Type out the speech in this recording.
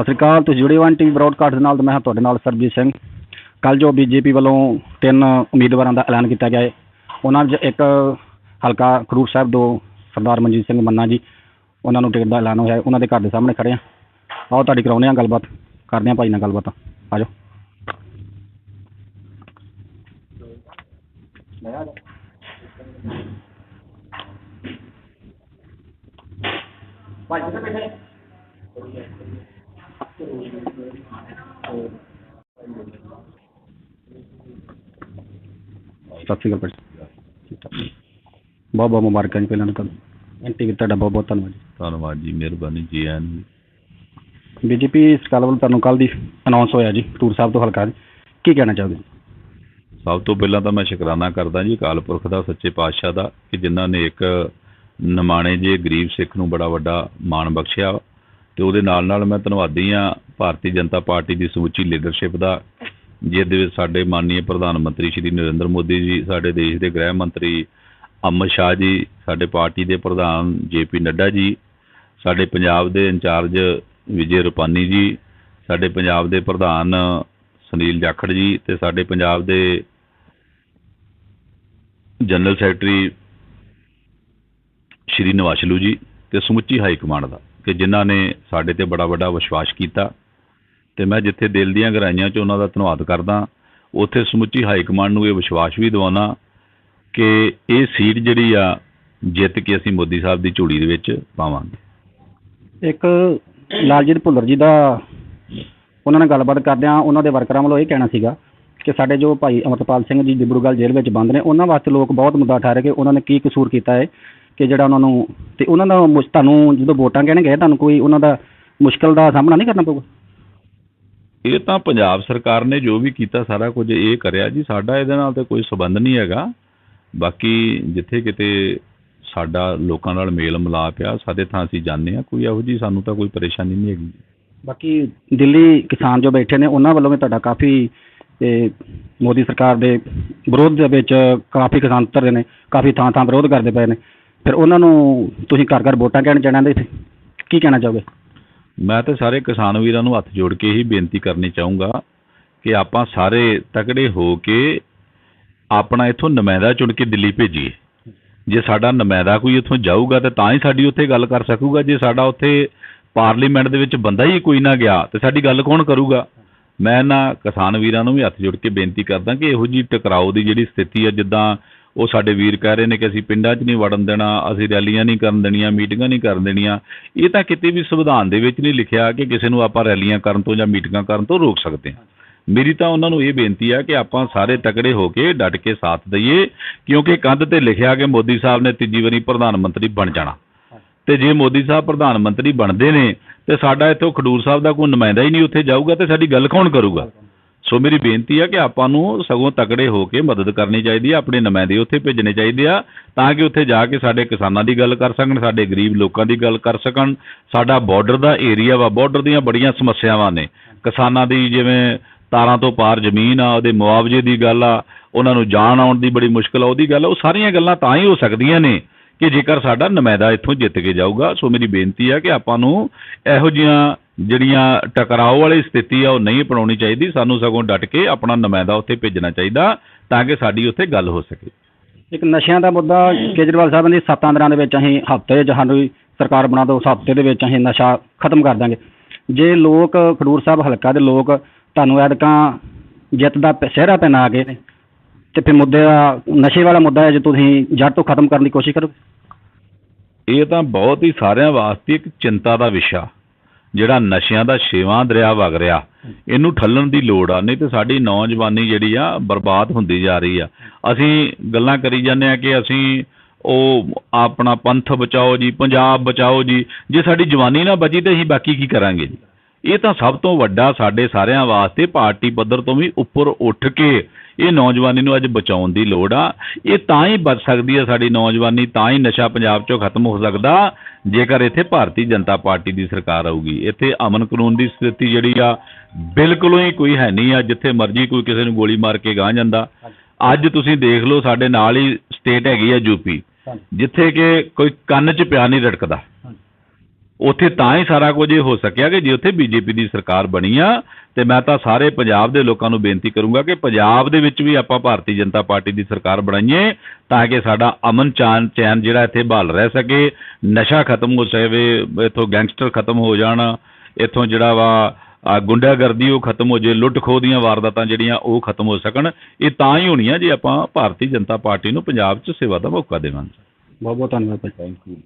ਸਤਿ ਸ੍ਰੀ ਅਕਾਲ ਤੁਸੀਂ ਜੁੜੇ ਹੋ ਐਨ ਟੀਵੀ ਬ੍ਰੌਡਕਾਸਟ ਦੇ ਨਾਲ ਤੇ ਮੈਂ ਹਾਂ ਤੁਹਾਡੇ ਨਾਲ ਸਰਬਜੀਤ ਸਿੰਘ। ਕੱਲ ਜੋ ਬੀਜੇਪੀ ਵੱਲੋਂ ਤਿੰਨ ਉਮੀਦਵਾਰਾਂ ਦਾ ਐਲਾਨ ਕੀਤਾ ਗਿਆ ਹੈ ਉਹਨਾਂ ਵਿੱਚ ਇੱਕ ਹਲਕਾ ਖਰੂਰ ਸਾਹਿਬ, ਦੋ ਸਰਦਾਰ ਮਨਜੀਤ ਸਿੰਘ ਮੰਨਾ ਜੀ, ਉਹਨਾਂ ਨੂੰ ਟਿਕਟ ਦਾ ਐਲਾਨ ਹੋਇਆ ਉਹਨਾਂ ਦੇ ਘਰ ਦੇ ਸਾਹਮਣੇ ਖੜੇ ਆ ਆਓ ਤੁਹਾਡੀ ਕਰਾਉਂਦੇ ਆ ਗੱਲਬਾਤ, ਕਰਦੇ ਆ ਭਾਈ ਨਾਲ ਗੱਲਬਾਤ। ਆ ਜਾਓ ਭਾਈ ਕਿੱਥੇ ਬੈਠੇ। ਸਤਿ ਸ਼੍ਰੀ ਅਕਾਲ ਭਾਈ ਬਹੁਤ ਬਹੁਤ ਮੁਬਾਰਕਾਂ ਜੀ ਪਹਿਲਾਂ ਤਾਂ ਤੁਹਾਨੂੰ। ਐਂਟੀ ਤੁਹਾਡਾ ਬਹੁਤ ਬਹੁਤ ਧੰਨਵਾਦ ਧੰਨਵਾਦ ਜੀ ਮਿਹਰਬਾਨੀ ਜੀ ਜੀ। ਬੀਜੇਪੀ ਸਰਕਾਰ ਵੱਲੋਂ ਤੁਹਾਨੂੰ ਕੱਲ ਦੀ ਅਨਾਉਂਸ ਹੋਇਆ ਜੀ ਟੂਰ ਸਾਹਿਬ ਤੋਂ ਹਲਕਾ ਕੀ ਕਹਿਣਾ ਚਾਹੋਗੇ? ਸਭ ਤੋਂ ਪਹਿਲਾਂ ਤਾਂ ਮੈਂ ਸ਼ੁਕਰਾਨਾ ਕਰਦਾ ਜੀ ਅਕਾਲ ਪੁਰਖ ਦਾ ਸੱਚੇ ਪਾਤਸ਼ਾਹ ਦਾ ਕਿ ਜਿਨ੍ਹਾਂ ਨੇ ਇੱਕ ਨਿਮਾਣੇ ਜੇ ਗਰੀਬ ਸਿੱਖ ਨੂੰ ਬੜਾ ਵੱਡਾ ਮਾਣ ਬਖਸ਼ਿਆ। ਤੇ ਉਹਦੇ ਨਾਲ ਨਾਲ ਮੈਂ ਧੰਨਵਾਦੀ ਆ ਭਾਰਤੀ ਜਨਤਾ ਪਾਰਟੀ ਦੀ ਸਮੁੱਚੀ ਲੀਡਰਸ਼ਿਪ ਦਾ, ਜਿਹਦੇ ਵਿੱਚ ਸਾਡੇ ਮਾਨਨੀय ਪ੍ਰਧਾਨ ਮੰਤਰੀ ਸ਼੍ਰੀ ਨਰਿੰਦਰ ਮੋਦੀ ਜੀ, ਸਾਡੇ ਦੇਸ਼ ਦੇ ਗ੍ਰਹਿ ਮੰਤਰੀ ਅਮਿਤ ਸ਼ਾਹ ਜੀ, ਸਾਡੇ ਪਾਰਟੀ ਦੇ ਪ੍ਰਧਾਨ ਜੇਪੀ ਨੱਡਾ ਜੀ, ਸਾਡੇ ਪੰਜਾਬ ਦੇ ਇੰਚਾਰਜ ਵਿਜੇ ਰੁਪਾਨੀ ਜੀ, ਸਾਡੇ ਪੰਜਾਬ ਦੇ ਪ੍ਰਧਾਨ ਸੁਨੀਲ ਜਾਖੜ ਜੀ ਤੇ ਸਾਡੇ ਪੰਜਾਬ ਦੇ ਜਨਰਲ ਸੈਕਟਰੀ ਸ਼੍ਰੀ ਨਵਾਸ਼ਲੂ ਜੀ। ਤੇ ਸਮੁੱਚੀ ਹਾਈ ਕਮਾਂਡ ਦਾ, ਕਿ ਜਿਨ੍ਹਾਂ ਨੇ ਸਾਡੇ ਤੇ ਬੜਾ ਵੱਡਾ ਵਿਸ਼ਵਾਸ ਕੀਤਾ। ਤੇ ਮੈਂ ਜਿੱਥੇ ਦਿਲ ਦੀਆਂ ਗਹਿਰਾਈਆਂ 'ਚ ਉਹਨਾਂ ਦਾ ਧੰਨਵਾਦ ਕਰਦਾ, ਉੱਥੇ ਸਮੁੱਚੀ ਹਾਈ ਕਮਾਂਡ ਨੂੰ ਇਹ ਵਿਸ਼ਵਾਸ ਵੀ ਦਿਵਾਉਣਾ ਕਿ ਇਹ ਸੀਟ ਜਿਹੜੀ ਆ, ਜਿੱਤ ਕੇ ਅਸੀਂ ਮੋਦੀ ਸਾਹਿਬ ਦੀ ਝੋਲੀ ਦੇ ਵਿੱਚ ਪਾਵਾਂਗੇ। ਇੱਕ ਲਾਲਜੀਤ ਭੁੱਲਰ ਜੀ ਦਾ ਉਹਨਾਂ ਨਾਲ ਗੱਲਬਾਤ ਕਰਦਿਆਂ ਉਹਨਾਂ ਦੇ ਵਰਕਰਾਂ ਵੱਲੋਂ ਇਹ ਕਹਿਣਾ ਸੀਗਾ ਕਿ ਸਾਡੇ ਜੋ ਭਾਈ ਅਮਰਪਾਲ ਸਿੰਘ ਜੀ ਡਿਬਰੂਗੜ੍ਹ ਜੇਲ੍ਹ ਵਿੱਚ ਬੰਦ ਨੇ, ਉਹਨਾਂ ਵਾਸਤੇ ਲੋਕ ਬਹੁਤ ਮੁੱਦਾ ਉਠਾ ਰਹੇ ਕਿ ਉਹਨਾਂ ਨੇ ਕੀ ਕਸੂਰ ਕੀਤਾ ਹੈ। ਕਿ ਜਿਹੜਾ ਉਹਨਾਂ ਨੂੰ ਤੇ ਉਹਨਾਂ ਦਾ ਮੁਸ਼- ਤੁਹਾਨੂੰ ਜਦੋਂ ਵੋਟਾਂ ਕਹਿਣੇ ਗਏ ਤੁਹਾਨੂੰ ਕੋਈ ਉਹਨਾਂ ਦਾ ਮੁਸ਼ਕਲ ਦਾ ਸਾਹਮਣਾ ਨਹੀਂ ਕਰਨਾ ਪਊਗਾ? ਇਹ ਤਾਂ ਪੰਜਾਬ ਸਰਕਾਰ ਨੇ ਜੋ ਵੀ ਕੀਤਾ ਸਾਰਾ ਕੁਝ ਇਹ ਕਰਿਆ ਜੀ। ਸਾਡਾ ਇਹਦੇ ਨਾਲ ਤੇ ਕੋਈ ਸਬੰਧ ਨਹੀਂ ਹੈਗਾ। ਬਾਕੀ ਜਿੱਥੇ ਕਿਤੇ ਸਾਡਾ ਲੋਕਾਂ ਨਾਲ ਮੇਲ ਮਿਲਾਪ ਆ ਸਾਡੇ ਥਾਂ ਅਸੀਂ ਜਾਂਦੇ ਆ ਕੋਈ ਇਹੋ ਜੀ ਸਾਨੂੰ ਤਾਂ ਕੋਈ ਪਰੇਸ਼ਾਨੀ ਨਹੀਂ ਹੈਗੀ। ਬਾਕੀ ਦਿੱਲੀ ਕਿਸਾਨ ਜੋ ਬੈਠੇ ਨੇ ਉਹਨਾਂ ਵੱਲੋਂ ਵੀ ਤੁਹਾਡਾ ਕਾਫੀ ਤੇ ਮੋਦੀ ਸਰਕਾਰ ਦੇ ਵਿਰੋਧ ਦੇ ਵਿੱਚ ਕਾਫੀ ਕਿਸਾਨ ਧਰਦੇ ਨੇ ਕਾਫੀ ਥਾਂ ਥਾਂ ਵਿਰੋਧ ਕਰਦੇ ਪਏ ਨੇ। ਫਿਰ ਉਹਨਾਂ ਨੂੰ ਤੁਸੀਂ ਘਰ ਘਰ ਵੋਟਾਂ ਕਹਿਣ ਜਾਣਾ ਦੇ ਇੱਥੇ? ਕੀ ਕਹਿਣਾ ਚਾਹੋਗੇ? ਮੈਂ ਤੇ ਸਾਰੇ ਕਿਸਾਨ ਵੀਰਾਂ ਨੂੰ ਹੱਥ ਜੋੜ ਕੇ ਹੀ ਬੇਨਤੀ ਕਰਨੀ ਚਾਹੂੰਗਾ ਕਿ ਆਪਾਂ ਸਾਰੇ ਤਕੜੇ ਹੋ ਕੇ ਆਪਣਾ ਇਥੋਂ ਨੁਮਾਇੰਦਾ ਚੁਣ ਕੇ ਦਿੱਲੀ ਭੇਜੀਏ। ਜੇ ਸਾਡਾ ਨੁਮਾਇੰਦਾ ਕੋਈ ਇੱਥੋਂ ਜਾਊਗਾ ਤੇ ਤਾਂ ਹੀ ਸਾਡੀ ਉੱਥੇ ਗੱਲ ਕਰ ਸਕੂਗਾ। ਜੇ ਸਾਡਾ ਉੱਥੇ ਪਾਰਲੀਮੈਂਟ ਦੇ ਵਿੱਚ ਬੰਦਾ ਹੀ ਕੋਈ ਨਾ ਗਿਆ ਤੇ ਸਾਡੀ ਗੱਲ ਕੌਣ ਕਰੂਗਾ? ਮੈਂ ਨਾ ਕਿਸਾਨ ਵੀਰਾਂ ਨੂੰ ਵੀ ਹੱਥ ਜੋੜ ਕੇ ਬੇਨਤੀ ਕਰਦਾ ਕਿ ਇਹੋ ਜੀ ਟਕਰਾਓ ਦੀ ਜਿਹੜੀ ਸਥਿਤੀ ਹੈ, ਜਿੱਦਾਂ ਉਹ ਸਾਡੇ ਵੀਰ ਕਹਿ ਰਹੇ ਨੇ ਕਿ ਅਸੀਂ ਪਿੰਡਾਂ 'ਚ ਨਹੀਂ ਵੜਨ ਦੇਣਾ, ਅਸੀਂ ਰੈਲੀਆਂ ਨਹੀਂ ਕਰਨ ਦੇਣੀਆਂ, ਮੀਟਿੰਗਾਂ ਨਹੀਂ ਕਰਨ ਦੇਣੀਆਂ। ਇਹ ਤਾਂ ਕਿਤੇ ਵੀ ਸੰਵਿਧਾਨ ਦੇ ਵਿੱਚ ਨਹੀਂ ਲਿਖਿਆ ਕਿ ਕਿਸੇ ਨੂੰ ਆਪਾਂ ਰੈਲੀਆਂ ਕਰਨ ਤੋਂ ਜਾਂ ਮੀਟਿੰਗਾਂ ਕਰਨ ਤੋਂ ਰੋਕ ਸਕਦੇ ਹਾਂ। ਮੇਰੀ ਤਾਂ ਉਹਨਾਂ ਨੂੰ ਇਹ ਬੇਨਤੀ ਹੈ ਕਿ ਆਪਾਂ ਸਾਰੇ ਤਕੜੇ ਹੋ ਕੇ ਡਟ ਕੇ ਸਾਥ ਦਈਏ, ਕਿਉਂਕਿ ਕੰਧ ਤੇ ਲਿਖਿਆ ਕਿ ਮੋਦੀ ਸਾਹਿਬ ਨੇ ਤੀਜੀ ਵਾਰੀ ਪ੍ਰਧਾਨ ਮੰਤਰੀ ਬਣ ਜਾਣਾ। ਤੇ ਜੇ ਮੋਦੀ ਸਾਹਿਬ ਪ੍ਰਧਾਨ ਮੰਤਰੀ ਬਣਦੇ ਨੇ, ਤੇ ਸਾਡਾ ਇੱਥੋਂ ਖਡੂਰ ਸਾਹਿਬ ਦਾ ਕੋਈ ਨੁਮਾਇੰਦਾ ਹੀ ਨਹੀਂ ਉੱਥੇ ਜਾਊਗਾ ਤੇ ਸਾਡੀ ਗੱਲ ਕੌਣ ਕਰੂਗਾ? ਸੋ ਮੇਰੀ ਬੇਨਤੀ ਆ ਕਿ ਆਪਾਂ ਨੂੰ ਸਗੋਂ ਤਕੜੇ ਹੋ ਕੇ ਮਦਦ ਕਰਨੀ ਚਾਹੀਦੀ ਆ, ਆਪਣੇ ਨੁਮਾਇੰਦੇ ਉੱਥੇ ਭੇਜਣੇ ਚਾਹੀਦੇ ਆ, ਤਾਂ ਕਿ ਉੱਥੇ ਜਾ ਕੇ ਸਾਡੇ ਕਿਸਾਨਾਂ ਦੀ ਗੱਲ ਕਰ ਸਕਣ, ਸਾਡੇ ਗਰੀਬ ਲੋਕਾਂ ਦੀ ਗੱਲ ਕਰ ਸਕਣ। ਸਾਡਾ ਬਾਰਡਰ ਦਾ ਏਰੀਆ ਵਾ ਬਾਰਡਰ ਦੀਆਂ ਬੜੀਆਂ ਸਮੱਸਿਆਵਾਂ ਨੇ। ਕਿਸਾਨਾਂ ਦੀ ਜਿਵੇਂ ਤਾਰਾਂ ਤੋਂ ਪਾਰ ਜ਼ਮੀਨ ਆ, ਉਹਦੇ ਮੁਆਵਜ਼ੇ ਦੀ ਗੱਲ ਆ, ਉਹਨਾਂ ਨੂੰ ਜਾਣ ਆਉਣ ਦੀ ਬੜੀ ਮੁਸ਼ਕਲ ਆ, ਉਹਦੀ ਗੱਲ ਆ, ਉਹ ਸਾਰੀਆਂ ਗੱਲਾਂ ਤਾਂ ਹੀ ਹੋ ਸਕਦੀਆਂ ਨੇ ਕਿ ਜੇਕਰ ਸਾਡਾ ਨੁਮਾਇੰਦਾ ਇੱਥੋਂ ਜਿੱਤ ਕੇ ਜਾਊਗਾ। ਸੋ ਮੇਰੀ ਬੇਨਤੀ ਆ ਕਿ ਆਪਾਂ ਨੂੰ ਇਹੋ ਜਿਹੀਆਂ ਜਿਹੜੀਆਂ ਟਕਰਾਓ ਵਾਲੀ ਸਥਿਤੀ ਆ ਉਹ ਨਹੀਂ ਅਪਣਾਉਣੀ ਚਾਹੀਦੀ। ਸਾਨੂੰ ਸਗੋਂ ਡਟ ਕੇ ਆਪਣਾ ਨੁਮਾਇੰਦਾ ਉੱਥੇ ਭੇਜਣਾ ਚਾਹੀਦਾ ਤਾਂ ਕਿ ਸਾਡੀ ਉੱਥੇ ਗੱਲ ਹੋ ਸਕੇ। ਇੱਕ ਨਸ਼ਿਆਂ ਦਾ ਮੁੱਦਾ ਕੇਜਰੀਵਾਲ ਸਾਹਿਬ ਨੇ ਸੱਤਾਂ ਦਿਨਾਂ ਦੇ ਵਿੱਚ ਅਸੀਂ ਹਫ਼ਤੇ ਸਾਨੂੰ ਸਰਕਾਰ ਬਣਾ ਉਸ ਹਫ਼ਤੇ ਦੇ ਵਿੱਚ ਅਸੀਂ ਨਸ਼ਾ ਖਤਮ ਕਰ ਦਾਂਗੇ। ਜੇ ਲੋਕ ਖਡੂਰ ਸਾਹਿਬ ਹਲਕਾ ਦੇ ਲੋਕ ਤੁਹਾਨੂੰ ਐਦਕਾਂ ਜਿੱਤ ਦਾ ਸਿਹਰਾ ਪਹਿਨਾ ਕੇ ਤੇ ਫਿਰ ਮੁੱਦੇ ਦਾ ਨਸ਼ੇ ਵਾਲਾ ਮੁੱਦਾ ਹੈ ਜੇ ਤੁਸੀਂ ਜੜ ਤੋਂ ਖਤਮ ਕਰਨ ਦੀ ਕੋਸ਼ਿਸ਼ ਕਰੋ ਇਹ ਤਾਂ ਬਹੁਤ ਹੀ ਸਾਰਿਆਂ ਵਾਸਤੇ ਇੱਕ ਚਿੰਤਾ ਦਾ ਵਿਸ਼ਾ। ਜਿਹੜਾ ਨਸ਼ਿਆਂ ਦਾ ਛੇਵਾਂ ਦਰਿਆ ਵਗ ਰਿਹਾ, ਇਹਨੂੰ ਠੱਲਣ ਦੀ ਲੋੜ ਆ, ਨਹੀਂ ਤੇ ਸਾਡੀ ਨੌਜਵਾਨੀ ਜਿਹੜੀ ਆ ਬਰਬਾਦ ਹੁੰਦੀ ਜਾ ਰਹੀ ਆ। ਅਸੀਂ ਗੱਲਾਂ ਕਰੀ ਜਾਂਦੇ ਆ ਕਿ ਅਸੀਂ ਉਹ ਆਪਣਾ ਪੰਥ ਬਚਾਓ ਜੀ, ਪੰਜਾਬ ਬਚਾਓ ਜੀ, ਜੇ ਸਾਡੀ ਜਵਾਨੀ ਨਾ ਬਚੀ ਤੇ ਅਸੀਂ ਬਾਕੀ ਕੀ ਕਰਾਂਗੇ ਜੀ? ਇਹ ਤਾਂ ਸਭ ਤੋਂ ਵੱਡਾ ਸਾਡੇ ਸਾਰਿਆਂ ਵਾਸਤੇ ਪਾਰਟੀ ਪੱਧਰ ਤੋਂ ਵੀ ਉੱਪਰ ਉੱਠ ਕੇ ਇਹ ਨੌਜਵਾਨੀ ਨੂੰ ਅੱਜ ਬਚਾਉਣ ਦੀ ਲੋੜ ਆ। ਇਹ ਤਾਂ ਹੀ ਬਚ ਸਕਦੀ ਹੈ ਸਾਡੀ ਨੌਜਵਾਨੀ ਤਾਂ ਹੀ ਨਸ਼ਾ ਪੰਜਾਬ 'ਚੋਂ ਖਤਮ ਹੋ ਸਕਦਾ ਜੇਕਰ ਇੱਥੇ ਭਾਰਤੀ ਜਨਤਾ ਪਾਰਟੀ ਦੀ ਸਰਕਾਰ ਆਊਗੀ। ਇੱਥੇ ਅਮਨ ਕਾਨੂੰਨ ਦੀ ਸਥਿਤੀ ਜਿਹੜੀ ਆ ਬਿਲਕੁਲ ਹੀ ਕੋਈ ਹੈ ਨਹੀਂ ਆ ਜਿੱਥੇ ਮਰਜ਼ੀ ਕੋਈ ਕਿਸੇ ਨੂੰ ਗੋਲੀ ਮਾਰ ਕੇ ਗਾਂ ਜਾਂਦਾ। ਅੱਜ ਤੁਸੀਂ ਦੇਖ ਲਓ ਸਾਡੇ ਨਾਲ ਹੀ ਸਟੇਟ ਹੈਗੀ ਆ ਯੂਪੀ ਜਿੱਥੇ ਕਿ ਕੋਈ ਕੰਨ 'ਚ ਪਿਆ ਨਹੀਂ ਰੜਕਦਾ। ਉੱਥੇ ਤਾਂ ਹੀ ਸਾਰਾ ਕੁਝ ਇਹ ਹੋ ਸਕਿਆ ਕਿ ਜੇ ਉੱਥੇ ਬੀਜੇਪੀ ਦੀ ਸਰਕਾਰ ਬਣੀ ਆ ਤੇ ਮੈਂ ਤਾਂ ਸਾਰੇ ਪੰਜਾਬ ਦੇ ਲੋਕਾਂ ਨੂੰ ਬੇਨਤੀ ਕਰੂੰਗਾ ਕਿ ਪੰਜਾਬ ਦੇ ਵਿੱਚ ਵੀ ਆਪਾਂ ਭਾਰਤੀ ਜਨਤਾ ਪਾਰਟੀ ਦੀ ਸਰਕਾਰ ਬਣਾਈਏ ਤਾਂ ਕਿ ਸਾਡਾ ਅਮਨ ਚਾਨ ਚੈਨ ਜਿਹੜਾ ਇੱਥੇ ਬਹਾਲ ਰਹਿ ਸਕੇ ਨਸ਼ਾ ਖਤਮ ਹੋ ਸਕੇ ਇੱਥੋਂ ਗੈਂਗਸਟਰ ਖਤਮ ਹੋ ਜਾਣ ਇੱਥੋਂ ਜਿਹੜਾ ਵਾ ਆ ਗੁੰਡਾਗਰਦੀ ਉਹ ਖਤਮ ਹੋ ਜੇ ਲੁੱਟ ਖੋਹ ਦੀਆਂ ਵਾਰਦਾਤਾਂ ਜਿਹੜੀਆਂ ਉਹ ਖਤਮ ਹੋ ਸਕਣ ਇਹ ਤਾਂ ਹੀ ਹੋਣੀਆਂ ਜੇ ਆਪਾਂ ਭਾਰਤੀ ਜਨਤਾ ਪਾਰਟੀ ਨੂੰ ਪੰਜਾਬ 'ਚ ਸੇਵਾ ਦਾ ਮੌਕਾ ਦੇਵਾਂਗੇ। ਬਹੁਤ ਬਹੁਤ ਧੰਨਵਾਦ ਥੈਂਕ ਯੂ